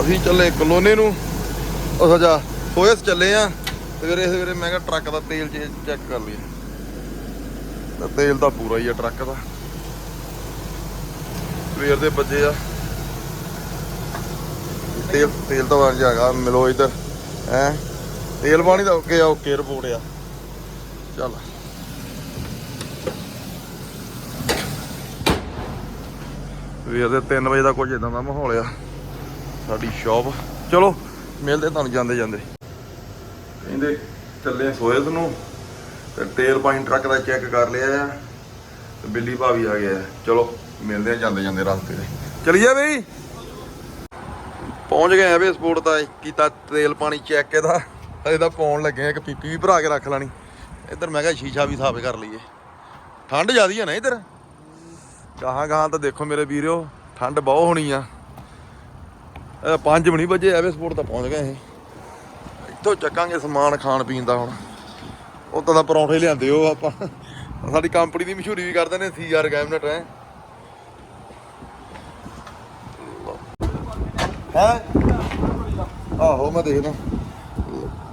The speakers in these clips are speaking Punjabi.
ਅਸੀਂ ਚੱਲੇ ਕਲੋਨੇ ਨੂੰ। ਉਹ ਸਜਾ ਸੋਇਸ ਚੱਲੇ ਆ। ਸਵੇਰੇ ਸਵੇਰੇ ਮੈਂ ਕਿਹਾ ਟਰੱਕ ਦਾ ਤੇਲ ਚੈੱਕ ਕਰ ਲਈਏ। ਤਾਂ ਤੇਲ ਤਾਂ ਪੂਰਾ ਹੀ ਆ ਟਰੱਕ ਦਾ। ਸਵੇਰ ਦੇ ਵੱਜੇ ਆ। ਤੇਲ ਤੇਲ ਤਾਂ ਬਣ ਜਾਗਾ ਮਿਲੋ ਇਧਰ। ਹੈ? ਤੇਲ ਪਾਣੀ ਦਾ ਓਕੇ ਆ, ਓਕੇ ਰਿਪੋਰਟ ਆ। ਚੱਲ। ਸਵੇਰ ਦੇ 3 ਵਜੇ ਦਾ ਕੁਝ ਇਦਾਂ ਦਾ ਮਾਹੌਲ ਆ। ਸਾਡੀ ਸ਼ਾਪ। ਚਲੋ, ਮਿਲਦੇ ਤੁਹਾਨੂੰ ਜਾਂਦੇ ਜਾਂਦੇ। ਕਹਿੰਦੇ ਚੱਲੇ ਸੋਇਸ ਨੂੰ, ਤੇ ਤੇਲ ਪਾਣੀ ਟਰੱਕ ਦਾ ਚੈੱਕ ਕਰ ਲਿਆ ਆ, ਤੇ ਬਿੱਲੀ ਭਾਵੀ ਆ ਗਿਆ ਚਲੋ, ਮਿਲਦੇ ਆ ਜਾਂਦੇ ਜਾਂਦੇ ਰਸਤੇ ਤੇ। ਚਲੀਏ ਬਈ। ਪਹੁੰਚ ਗਏ ਆ ਵੇ ਸਪੋਰਟ ਦਾ, ਕੀਤਾ ਤੇਲ ਪਾਣੀ ਚੈੱਕ ਇਹਦਾ। ਅਜੇ ਪਾਉਣ ਲੱਗੇ ਆ, ਇੱਕ ਪੀਪੀ ਵੀ ਭਰਾ ਕੇ ਰੱਖ ਲੈਣੀ। ਇੱਧਰ ਮੈਂ ਕਿਹਾ ਸ਼ੀਸ਼ਾ ਵੀ ਸਾਫ਼ ਕਰ ਲਈਏ। ਠੰਡ ਜ਼ਿਆਦੀ ਆ ਨਾ ਇੱਧਰ? ਗਾਹਾਂ ਗਾਹਾਂ ਤਾਂ ਦੇਖੋ ਮੇਰੇ ਵੀਰੋ, ਠੰਡ ਬਹੁਤ ਹੋਣੀ ਆ। ਇਹ 5 ਵਜੇ ਵਜੇ, ਐਵੇਂ ਸਪੋਰਟ ਤਾਂ ਪਹੁੰਚ ਗਏ ਅਸੀਂ। ਇੱਥੋਂ ਚੱਕਾਂਗੇ ਸਮਾਨ ਖਾਣ ਪੀਣ ਦਾ ਹੁਣ। ਉਦੋਂ ਦਾ ਪਰੌਂਠੇ ਲਿਆਂਦੇ ਉਹ ਆਪਾਂ। ਸਾਡੀ ਕੰਪਨੀ ਦੀ ਮਸ਼ਹੂਰੀ ਵੀ ਕਰਦੇ ਨੇ, ਸੀਆਰ ਕੈਬਨਟ, ਹੈ। ਹੈ? ਆਹੋ, ਮੈਂ ਦੇਖਦਾ।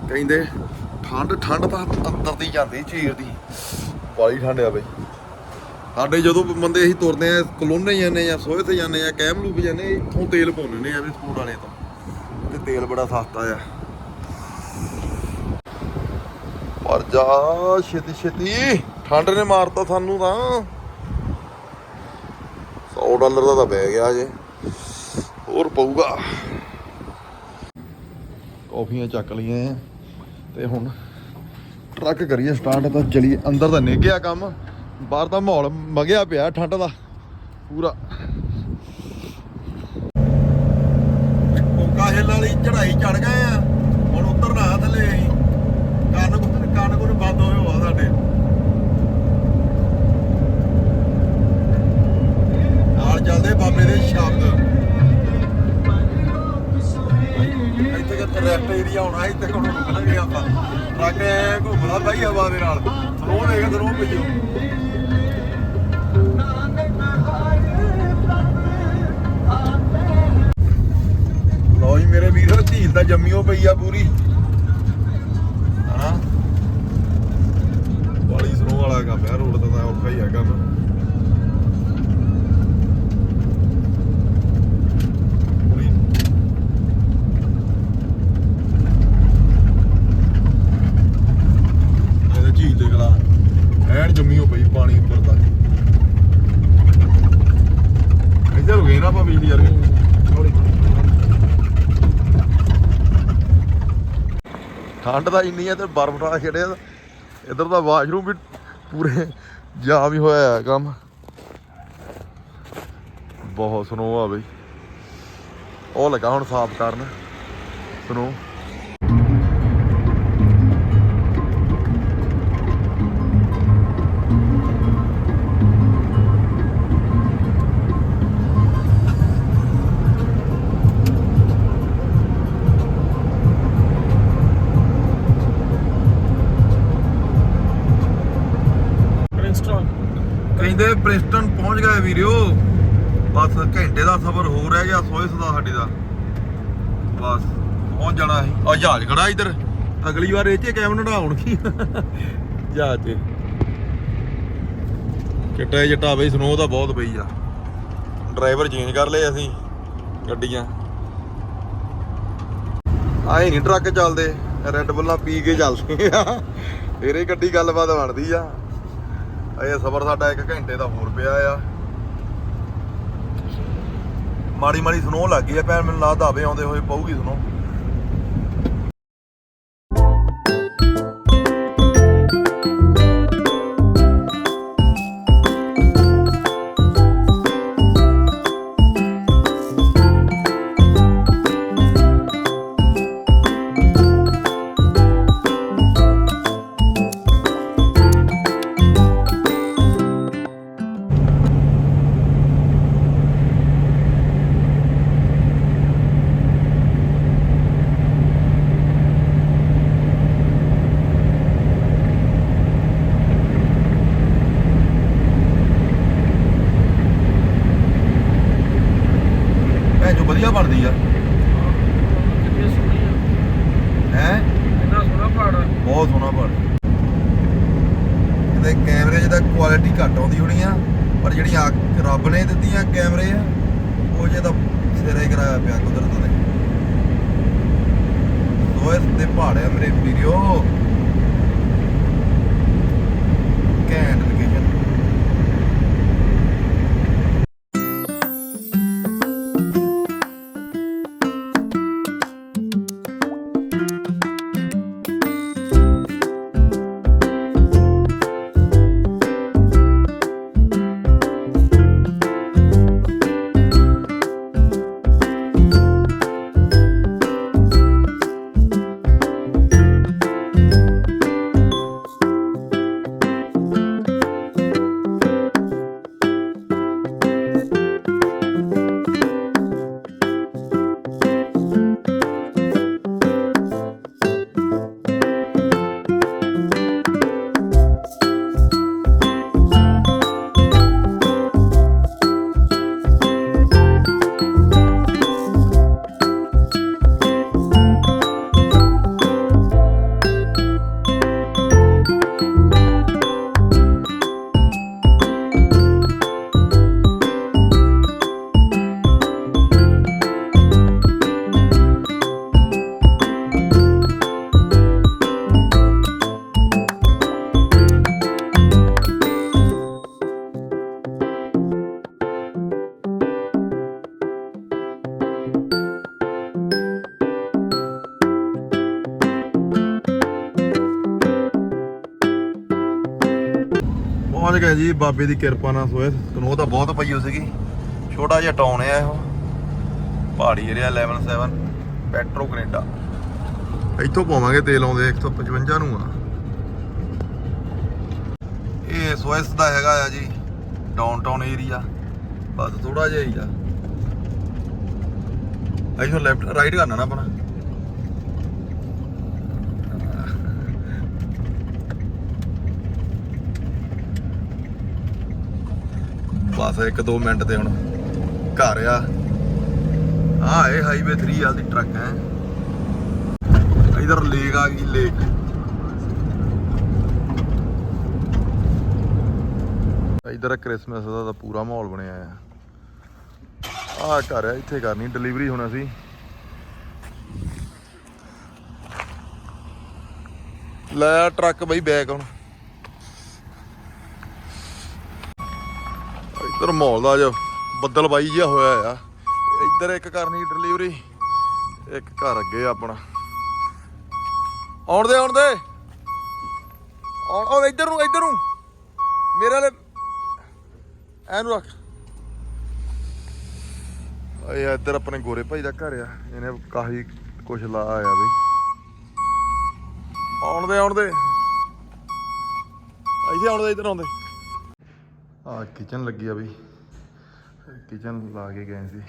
ਕਹਿੰਦੇ ਠੰਡ ਠੰਡ ਤਾਂ ਅੰਦਰ ਦੀ ਜਾਂਦੀ, ਚੀਰ ਦੀ। ਬਾਲੀ ਠੰਡ ਆ ਬਈ। ਸਾਡੇ ਜਦੋਂ ਬੰਦੇ ਅਸੀਂ ਤੁਰਦੇ ਆ, ਕਲੋਨੇ ਜਾਂਦੇ ਆ, ਸੋਹੇ ਤੇ ਜਾਂਦੇ ਆ ਕੈਮਲੂਪ ਜਾਂਦੇ ਇੱਥੋਂ ਤੇਲ ਪਾਉਂਦੇ ਨੇ ਐਵੇਂ ਸਪੋਰਟ ਵਾਲੇ ਤੋਂ। ਤੇ ਤੇਲ ਬੜਾ ਸਸਤਾ ਆ। ਪਰ ਜਾ ਛੇਤੀ ਛੇਤੀ, ਠੰਡ ਨੇ ਮਾਰਤਾ ਸਾਨੂੰ ਤਾਂ। 100 ਡਾਲਰ ਦਾ ਤਾਂ ਬਹਿ ਗਿਆ ਜੇ ਹੋਰ ਪਊਗਾ। ਕਾਫੀਆਂ ਚੱਕ ਲਈਆਂ ਤੇ ਹੁਣ ਟਰੱਕ ਕਰੀਏ ਸਟਾਰਟ, ਤਾਂ ਚਲੀਏ ਅੰਦਰ ਤਾਂ ਨਿੱਘਿਆ ਕੰਮ। ਬਾਹਰ ਦਾ ਮਾਹੌਲ ਮਗਿਆ ਪਿਆ, ਠੰਡ ਦਾ, ਪੂਰਾ। ਕੋਕਾ ਹਿੱਲ ਵਾਲੀ ਚੜਾਈ ਚੜ ਗਏ ਆ, ਹੁਣ ਉਤਰਨਾ ਥੱਲੇ ਅਸੀਂ। ਕੰਨ ਕੁੰਨ ਕੰਨ ਕੁੰਨ ਬੰਦ ਹੋਏ ਹੋਆ ਸਾਡੇ। ਨਾਲ ਚੱਲਦੇ ਬਾਬੇ ਦੇ ਸ਼ਬਦ। ਇੱਥੇ ਕਿ ਰੈਸਟ ਏਰੀਆ ਹੋਣਾ, ਇੱਥੇ ਕੋਲ ਰੁਕਣਗੇ ਆਪਾਂ। ਟਰੱਕ ਘੁੰਮਦਾ ਬਾਈ ਹਵਾ ਦੇ ਨਾਲ। ਥਰੋ ਦੇਖ ਥਰੋ ਪਈਓ ਜੰਮੀਓ ਪਈ ਆ ਪੂਰੀ। ਹਾਂ ਬਾਲੀ ਸਰੋਂ ਵਾਲਾ ਕੰਮ ਆ ਰੋਡ ਦਾ ਤਾਂ ਔਖਾ ਹੀ ਆ ਕੰਮ। ਝੀਲ ਦੇ ਗਲਾ ਐਨ ਪਈ ਪਾਣੀ ਉੱਪਰ ਤੱਕ। ਇੱਧਰ ਹੋ ਗਏ ਨਾ ਆਪਾਂ ਬਿਜਲੀ ਵਰਗੇ ਠੰਡ ਤਾਂ ਇੰਨੀ ਹੈ ਤੇ ਬਰਫ਼ ਠਾ ਛੜਿਆ ਇੱਧਰ ਦਾ ਵਾਸ਼ਰੂਮ ਵੀ ਪੂਰੇ ਜਾਮ ਹੀ ਹੋਇਆ ਹੈ ਕੰਮ। ਬਹੁਤ ਸਨੋ ਆ ਬਈ। ਉਹ ਲੱਗਾ ਹੁਣ ਸਾਫ਼ ਕਰਨ। ਸਨੋ ਪ੍ਰਿਸਟਨ ਪਹੁੰਚ ਗਏ ਵੀਰਿਓ। ਬਸ ਘੰਟੇ ਦਾ ਸਫ਼ਰ ਹੋ ਰਹਿ ਗਿਆ ਸੋਇਸ ਦਾ ਸਾਡੀ ਦਾ। ਬਸ, ਪਹੁੰਚ ਜਾਣਾ ਸੀ ਆ ਜਹਾਜ਼ ਖੜਾ ਇੱਧਰ। ਅਗਲੀ ਵਾਰ ਇਹ ਚ ਕੈਮਨ ਨੜਾਉਣਗੀ ਜਹਾਜ਼ 'ਚ। ਚਿੱਟਾ ਚਿੱਟਾ ਬਈ ਸਨੋ ਤਾਂ ਬਹੁਤ ਪਈ ਆ। ਡਰਾਈਵਰ ਚੇਂਜ ਕਰ ਲਏ ਅਸੀਂ ਗੱਡੀਆਂ। ਆਏ ਨਹੀਂ ਟਰੱਕ ਚੱਲਦੇ। ਰੈੱਡ ਬੁੱਲਾਂ ਪੀ ਕੇ ਚੱਲਦੇ ਆ ਫੇਰੇ ਗੱਡੀ ਗੱਲਬਾਤ ਬਣਦੀ ਆ। ਇਹ ਸਫ਼ਰ ਸਾਡਾ 1 ਘੰਟੇ ਦਾ ਹੋਰ ਪਿਆ ਆ। ਮਾੜੀ ਮਾੜੀ ਸਨੋ ਲੱਗ ਗਈ ਆ, ਭੈਣ, ਮੈਨੂੰ ਲੱਗਦਾ ਆਵੇ ਆਉਂਦੇ ਹੋਏ ਪਊਗੀ ਸਨੋ ਇਹਦੇ ਕੈਮਰੇ 'ਚ ਕੁਆਲਿਟੀ ਘੱਟ ਆਉਂਦੀ ਹੋਣੀ ਆ, ਪਰ ਜਿਹੜੀਆਂ ਰੱਬ ਨੇ ਦਿੱਤੀਆਂ ਕੈਮਰੇ ਆ, ਉਹ ਜੇ ਤਾਂ ਸਿਰੇ ਕਰਾਇਆ ਪਿਆ ਕੁਦਰਤ ਨੇ। ਦੋਏ ਦੇ ਪਹਾੜ ਆ ਮੇਰੇ ਵੀਰੋ। ਘੈਂਟ ਪਹੁੰਚ ਗਏ ਜੀ, ਬਾਬੇ ਦੀ ਕਿਰਪਾ ਨਾਲ ਸੋਏ ਸਨੋ ਤਾਂ ਬਹੁਤ ਪਈ ਹੋ ਸੀਗੀ। ਛੋਟਾ ਜਿਹਾ ਟਾਊਨ ਹੈ ਇਹ। ਪਹਾੜੀ ਏਰੀਆ ਲੈਵਲ 7 ਪੈਟਰੋ ਕੈਨੇਡਾ ਇੱਥੋਂ ਪਾਵਾਂਗੇ ਤੇਲ ਆਉਂਦੇ 155 ਨੂੰ ਆ। ਇਹ ਸੋਇਸ ਦਾ ਹੈਗਾ ਆ ਜੀ ਡਾਊਨਟਾਊਨ ਏਰੀਆ ਬਸ ਥੋੜਾ ਜਿਹਾ ਹੀ ਆ। ਇੱਥੋਂ ਲੈਫਟ ਰਾਈਟ ਕਰਨਾ ਨਾ ਆਪਣਾ। ਬਸ 1-2 ਮਿੰਟ ਤੇ ਹੁਣ ਘਰ ਆ। ਆ ਇਹ ਹਾਈਵੇ 3 ਵਾਲੀ ਟਰੱਕ ਹੈ। ਇਧਰ ਲੇਕ ਆ ਗਈ ਲੇਕ ਇਧਰ ਕ੍ਰਿਸਮਸ ਦਾ ਤਾਂ ਪੂਰਾ ਮਾਹੌਲ ਬਣਿਆ ਆ। ਆ ਘਰ ਆ, ਇੱਥੇ ਕਰਨੀ ਡਿਲੀਵਰੀ ਹੋਣਾ ਸੀ ਲੈ ਟਰੱਕ ਬਈ ਬੈਕ ਹੁਣ। ਇੱਧਰ ਮਾਹੌਲ ਦਾ ਜੋ ਬੱਦਲ ਬਾਈ ਜਿਹਾ ਹੋਇਆ ਆ। ਇੱਧਰ ਇੱਕ ਕਰਨੀ ਡਿਲੀਵਰੀ ਇੱਕ ਘਰ ਅੱਗੇ ਆਪਣਾ। ਆਉਣ ਦੇ ਆਉਣ ਦੇ। ਆਉਣ ਆਉਣ ਇੱਧਰ ਨੂੰ ਇੱਧਰ ਨੂੰ। ਮੇਰੇ ਵਾਲੇ ਐਨੂੰ ਰੱਖ। ਆਏ ਇੱਧਰ ਆਪਣੇ ਗੋਰੇ ਭਾਈ ਦਾ ਘਰ ਆ। ਇਹਨੇ ਕਾਫੀ ਕੁਛ ਲਾ ਆਇਆ ਬਈ ਆਉਣ ਦੇ ਆਉਣ ਦੇ। ਇੱਥੇ ਆਉਣ ਦੇ, ਇੱਧਰ ਆਉਂਦੇ। ਆ ਕਿਚਨ ਲੱਗੀ ਆ ਬਈ। ਕਿਚਨ ਲਾ ਕੇ ਗਏ ਸੀ।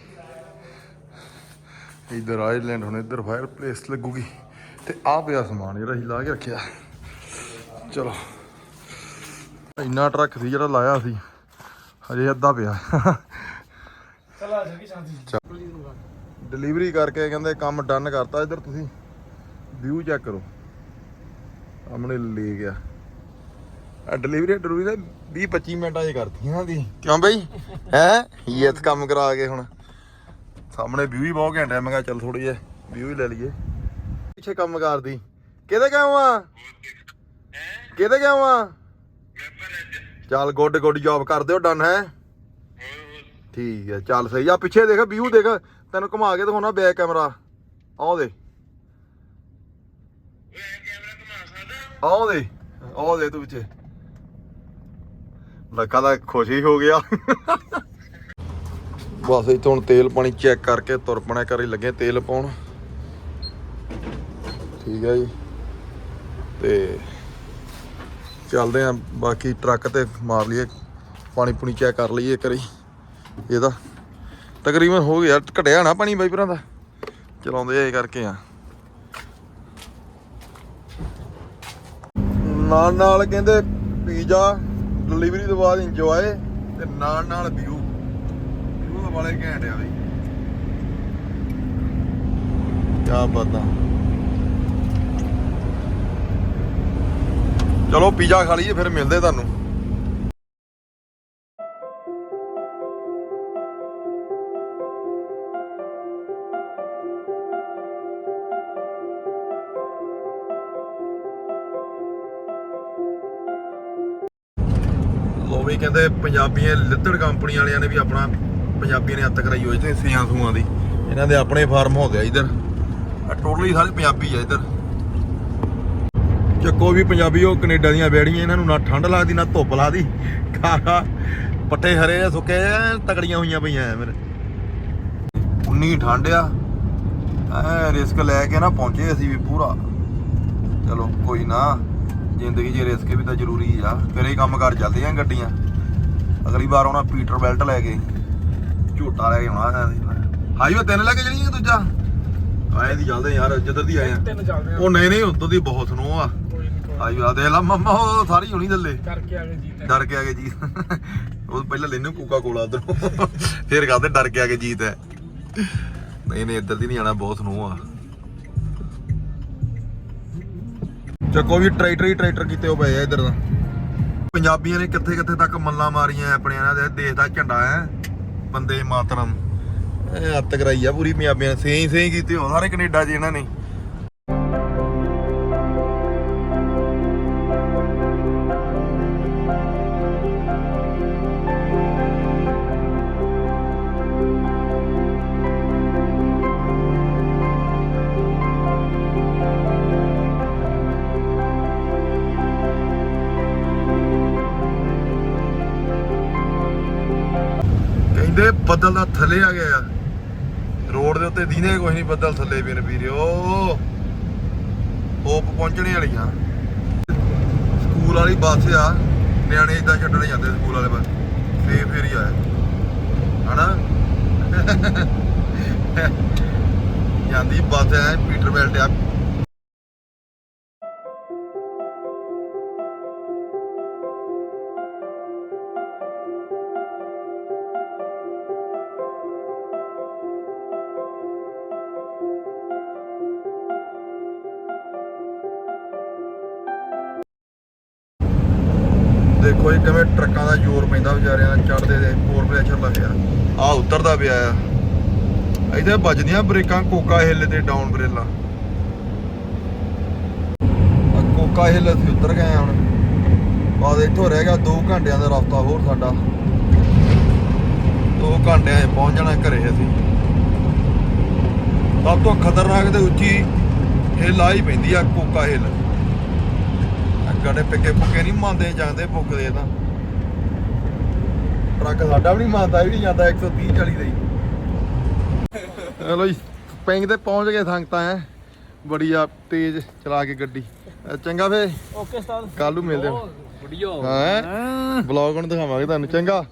ਇਧਰ ਆਈਲੈਂਡ ਹੁਣ ਇਧਰ ਫਾਇਰ ਪਲੇਸ ਲੱਗੂਗੀ। ਤੇ ਆ ਪਿਆ ਸਮਾਨ ਜਿਹੜਾ ਅਸੀਂ ਲਾ ਕੇ ਰੱਖਿਆ। ਚਲੋ। ਇੰਨਾ ਟਰੱਕ ਸੀ ਜਿਹੜਾ ਲਾਇਆ ਸੀ। ਹਜੇ ਅੱਧਾ ਪਿਆ। ਚਲ ਸ਼ਾਂਤੀ ਡਿਲੀਵਰੀ ਕਰਕੇ ਕਹਿੰਦੇ ਕੰਮ ਡਨ ਕਰਤਾ। ਇਧਰ ਤੁਸੀਂ ਵਿਊ ਚੈੱਕ ਕਰੋ। ਸਾਹਮਣੇ ਲੈ ਗਿਆ। ਆ ਡਿਲੀਵਰੀ ਡਿਲੀਵਰੀ 20 25 ਮਿੰਟਾਂ 'ਚ ਕਰਤੀ ਇਹਨਾਂ ਦੀ। ਕਿਉਂ ਬਈ? ਹੈ? ਯੈਸ ਕੰਮ ਕਰਾ ਕੇ ਹੁਣ। ਸਾਹਮਣੇ ਵਿਊ ਹੀ ਬਹੁਤ ਘੈਂਟ ਹੈ ਮੈਂ ਕਿਹਾ ਚੱਲ ਥੋੜੀ ਜਿਹਾ ਵਿਊ ਹੀ ਲੈ ਲਈਏ। ਪਿੱਛੇ ਕੰਮ ਕਰਦੀ ਕਿਹਦੇ ਗਿਆ ਵਾਂ ਕਿਹਦੇ ਗਿਆ ਵਾਂ ਚੱਲ ਗੁੱਡ ਗੁੱਡ ਜੌਬ ਕਰ ਦਿਓ ਡਨ ਹੈ? ਠੀਕ ਹੈ ਚੱਲ ਸਹੀ ਆ। ਪਿੱਛੇ ਦੇਖ ਵਿਊ ਦੇਖ। ਤੈਨੂੰ ਘੁਮਾ ਕੇ ਦਿਖਾਉਣਾ ਬੈਕ ਕੈਮਰਾ। ਆਹ ਦੇ। ਆਹ ਦੇ ਆਹ ਦੇ ਤੂੰ ਪਿੱਛੇ। ਲੱਗਾ ਦਾ ਖੁਸ਼ ਹੋ ਗਿਆ। ਬਸ ਇੱਥੋਂ ਹੁਣ ਤੇਲ ਪਾਣੀ ਚੈੱਕ ਕਰਕੇ ਤੁਰ ਪਣਾ ਕਰੀ ਲੱਗੇ ਤੇਲ ਪਾਉਣ। ਠੀਕ ਹੈ ਜੀ। ਤੇ ਚੱਲਦੇ ਆ, ਬਾਕੀ ਟਰੱਕ ਤੇ ਮਾਰ ਲਈਏ। ਪਾਣੀ ਪੂਣੀ ਚੈੱਕ ਕਰ ਲਈਏ ਕਰੀ ਇਹਦਾ ਤਕਰੀਬਨ ਹੋ ਗਿਆ, ਘਟਿਆ ਨਾ ਪਾਣੀ ਬਾਈਪਰਾਂ ਦਾ। ਚਲਾਉਂਦੇ ਆ ਇਹ ਕਰਕੇ ਆ। ਨਾਲ ਨਾਲ ਕਹਿੰਦੇ ਪੀਜ਼ਾ ਡਿਲੀਵਰੀ ਤੋਂ ਬਾਅਦ ਇੰਜੋਏ ਤੇ ਨਾਲ ਨਾਲ ਵਿਊ ਵਿਊ ਦਾ ਵਾਲੇ ਘੈਂਟ ਆ ਬਈ। ਕਿਆ ਬਾਤਾਂ। ਚਲੋ ਪੀਜ਼ਾ ਖਾ ਲਈਏ, ਫਿਰ ਮਿਲਦੇ ਤੁਹਾਨੂੰ। ਵੀ ਕਹਿੰਦੇ ਪੰਜਾਬੀਆਂ ਲਿੱਦੜ ਕੰਪਨੀ ਵਾਲਿਆਂ ਨੇ ਵੀ ਆਪਣਾ ਪੰਜਾਬੀਆਂ ਨੇ ਅੱਤ ਕਰਾਈ ਹੋਈ ਤੇ ਸਿਆਂ ਸੂਆਂ ਦੀ। ਇਹਨਾਂ ਦੇ ਆਪਣੇ ਫਾਰਮ ਹੁੰਦੇ ਆ ਇਧਰ। ਟੋਟਲੀ ਸਾਰੇ ਪੰਜਾਬੀ ਆ ਇਧਰ। ਚੱਕੋ ਵੀ ਪੰਜਾਬੀ ਉਹ ਕੈਨੇਡਾ ਦੀਆਂ ਬੈੜੀਆਂ, ਇਹਨਾਂ ਨੂੰ ਨਾ ਠੰਡ ਲੱਗਦੀ, ਨਾ ਧੁੱਪ ਲੱਗਦੀ। ਖਾ ਪੱਟੇ ਹਰੇ ਆ, ਸੁੱਕੇ ਆ, ਤਕੜੀਆਂ ਹੋਈਆਂ ਪਈਆਂ ਐ ਮੇਰੇ ਉਨੀ ਠੰਡ ਆ। ਐ ਰਿਸਕ ਲੈ ਕੇ ਨਾ ਪਹੁੰਚੇ ਅਸੀਂ ਵੀ ਪੂਰਾ। ਚਲੋ, ਕੋਈ ਨਾ। ਜ਼ਿੰਦਗੀ 'ਚ ਰਿਸਕ ਵੀ ਤਾਂ ਜ਼ਰੂਰੀ ਆ। ਫਿਰ ਇਹ ਕੰਮ ਕਰ ਚੱਲਦੇ ਆ ਗੱਡੀਆਂ। ਅਗਲੀ ਵਾਰ ਆਉਣਾ ਪੀਟਰ ਬੈਲਟ ਲੈ ਕੇ। ਝੂਟਾ ਲੈ ਕੇ ਆਉਣਾ ਹਾਈਵੇ ਤਿੰਨ ਲੈ ਕੇ ਜਣੀ ਦੂਜਾ? ਆਏ ਦੀ ਚੱਲਦੇ ਯਾਰ ਜਿੱਧਰ ਦੀ ਆਏ ਆ। ਤਿੰਨ ਚੱਲਦੇ ਆ। ਉਹ ਨਹੀਂ ਨਹੀਂ ਉਦੋਂ ਦੀ ਬਹੁਤ ਸਨੋ ਆ। ਆਈ ਆ ਦੇ ਲਾ ਮੰਮਾ ਉਹ ਸਾਰੀ ਹੋਣੀ ਥੱਲੇ। ਕਰਕੇ ਆ ਗਏ ਜੀਤ ਡਰ ਕੇ ਆ ਗਏ ਜੀ। ਉਹ ਪਹਿਲਾਂ ਲੈਨੇ ਕੋਕਾ ਕੋਲਾ ਉਧਰੋਂ। ਫਿਰ ਕਹਿੰਦੇ ਡਰ ਕੇ ਆ ਗਏ ਜੀਤ ਹੈ ਨਹੀਂ ਨਹੀਂ ਇੱਧਰ ਦੀ ਨਹੀਂ ਆਣਾ ਬਹੁਤ ਸਨੋ ਆ। ਚੱਕੋ ਵੀ ਟਰੈਕਟਰ ਹੀ ਟਰੈਕਟਰ ਕੀਤੇ ਹੋ ਪਏ ਆ ਇੱਧਰ ਦਾ ਪੰਜਾਬੀਆਂ ਨੇ ਕਿੱਥੇ ਕਿੱਥੇ ਤੱਕ ਮੱਲਾਂ ਮਾਰੀਆਂ ਆਪਣੇ ਇਹਨਾਂ ਦੇ ਦੇਸ਼ ਦਾ ਝੰਡਾ ਹੈ। ਬੰਦੇ ਮਾਤਰਮ। ਇਹ ਅੱਤ ਕਰਾਈ ਆ ਪੂਰੀ ਪੰਜਾਬੀਆਂ ਨੇ। ਸਹੀ ਸਹੀ ਕੀਤੀ ਹੋ ਸਾਰੇ ਕੈਨੇਡਾ 'ਚ ਇਹਨਾਂ ਨੇ। ਕਹਿੰਦੇ ਬੱਦਲ ਦਾ ਥੱਲੇ ਆ ਗਿਆ ਰੋਡ ਦੇ ਉੱਤੇ ਦੀਨੇ ਕੋਈ ਨਹੀਂ ਬੱਦਲ ਥੱਲੇ ਵੀਰ ਵੀਰਿਓ। ਹੋਪ ਪਹੁੰਚਣੇ ਵਾਲੀਆਂ ਸਕੂਲ ਵਾਲੀ ਬੱਸ ਆ, ਨਿਆਣੇ ਇਦਾਂ ਛੱਡਣ ਜਾਂਦੇ ਸਕੂਲ ਵਾਲੇ ਬੱਸ। ਫੇਰ ਫੇਰ ਹੀ ਆਇਆ। ਹਨਾ? ਜਾਂਦੀ ਬੱਸ ਐ ਪੀਟਰ ਬੈਲਟ ਆ। ਦੇਖੋ ਇਹ ਕਿਵੇਂ ਟਰੱਕਾਂ ਦਾ ਜ਼ੋਰ ਪੈਂਦਾ ਵਿਚਾਰਿਆਂ ਚੜਦੇ ਦੇ ਫੋਰ ਪ੍ਰੈਸ਼ਰ ਲੱਗਿਆ ਆ ਉਤਰਦਾ ਪਿਆ ਆ। ਇੱਥੇ ਵੱਜਦੀਆਂ ਬ੍ਰੇਕਾਂ, ਕੋਕਾ ਹਿੱਲ ਤੇ ਡਾਊਨ ਬਰੇਲਾ। ਆ ਕੋਕਾ ਹਿੱਲ ਅਸੀਂ ਉਤਰ ਗਏ ਹਾਂ ਹੁਣ। ਬਾਅਦ ਇੱਥੋਂ ਰਹਿ ਗਿਆ 2 ਘੰਟਿਆਂ ਦਾ ਰਸਤਾ ਹੋਰ ਸਾਡਾ। 2 ਘੰਟਿਆਂ 'ਚ ਪਹੁੰਚ ਜਾਣਾ ਘਰੇ ਅਸੀਂ। ਸਭ ਤੋਂ ਖਤਰਨਾਕ ਤੇ ਉੱਚੀ ਹਿੱਲ ਆਈ ਪੈਂਦੀ ਆ ਕੋਕਾ ਹਿੱਲ। ਗੱਡੇ ਪਿੱਕੇ ਪੁੱਕੇ ਨਹੀਂ ਮੰਨਦੇ ਜਾਂਦੇ ਪੁੱਕਦੇ ਤਾਂ। ਟਰੱਕ ਸਾਡਾ ਵੀ ਨਹੀਂ ਮੰਨਦਾ ਇਹ ਵੀ ਜਾਂਦਾ 130 40 ਦੇ ਹੀ। ਚਲੋ ਜੀ ਪਿੰਗ ਤੇ ਪਹੁੰਚ ਗਏ ਸੰਗਤਾਂ ਐ ਬੜੀ ਆ ਤੇਜ਼ ਚਲਾ ਕੇ ਗੱਡੀ। ਚੰਗਾ ਫੇ ਓਕੇ ਉਸਤਾਦ। ਕੱਲ ਨੂੰ ਮਿਲਦੇ ਹਾਂ। ਵੀਡੀਓ ਹਾਂ ਬਲੌਗ ਨੂੰ ਦਿਖਾਵਾਂਗੇ ਤੁਹਾਨੂੰ ਚੰਗਾ।